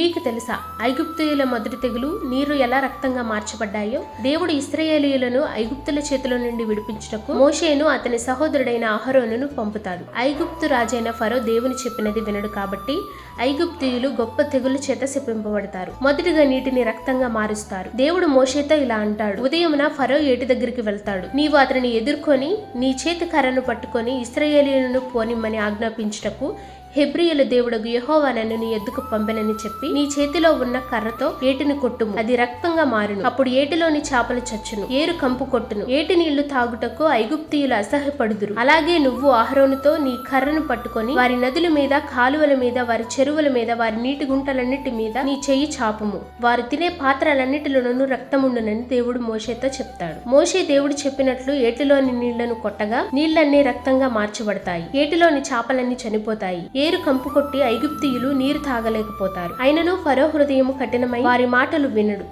మీకు తెలుసా ఐగుప్తుయుల మొదటి తెగులు నీరు ఎలా రక్తంగా మార్చబడ్డాయో? దేవుడు ఇస్రాయేలీయులను ఐగుప్తుల చేతిలో నుండి విడిపించుటకు మోషేను అతని సహోదరుడైన అహరోనును పంపుతాడు. ఐగుప్తు రాజైన ఫరో దేవుని చెప్పినది వినడు కాబట్టి ఐగుప్తీయులు గొప్ప తెగులు చేత శపింపబడతారు. మొదటిగా నీటిని రక్తంగా మారుస్తారు. దేవుడు మోషేతో ఇలా అంటాడు ఉదయమున ఫరో ఏటి దగ్గరికి వెళ్తాడు. నీవు అతనిని ఎదుర్కొని నీ చేతి కర్రను పట్టుకొని ఇస్రాయేలీలను పోనిమ్మని ఆజ్ఞాపించుటకు హెబ్రియుల దేవుడగు యహోవా నన్ను నీ ఎద్దుకు పంపెనని చెప్పి నీ చేతిలో ఉన్న కర్రతో ఏటిని కొట్టుము. అది రక్తంగా మారును. అప్పుడు ఏటిలోని చేపలు చచ్చును. ఏరు కంపు కొట్టును. ఏటి నీళ్ళు తాగుటకు ఐగుప్తియులు అసహ్యపడుదురు. అలాగే నువ్వు ఆహరోనుతో నీ కర్రను పట్టుకొని వారి నదుల మీద కాలువల మీద వారి చెరువుల మీద వారి నీటి గుంటలన్నిటి మీద నీ చెయ్యి చాపుము. వారు తినే పాత్రలన్నిటిలోనూ రక్తముండునని దేవుడు మోషేతో చెప్తాడు. మోషే దేవుడు చెప్పినట్లు ఏటిలోని నీళ్ళను కొట్టగా నీళ్ళన్నీ రక్తంగా మార్చబడతాయి. ఏటిలోని చేపలన్నీ చనిపోతాయి. ఏరు కంపు కొట్టి ఐగుప్తియులు నీరు తాగలేకపోతారు. అయినను ఫరో హృదయము కఠినమై వారి మాటలు వినడు.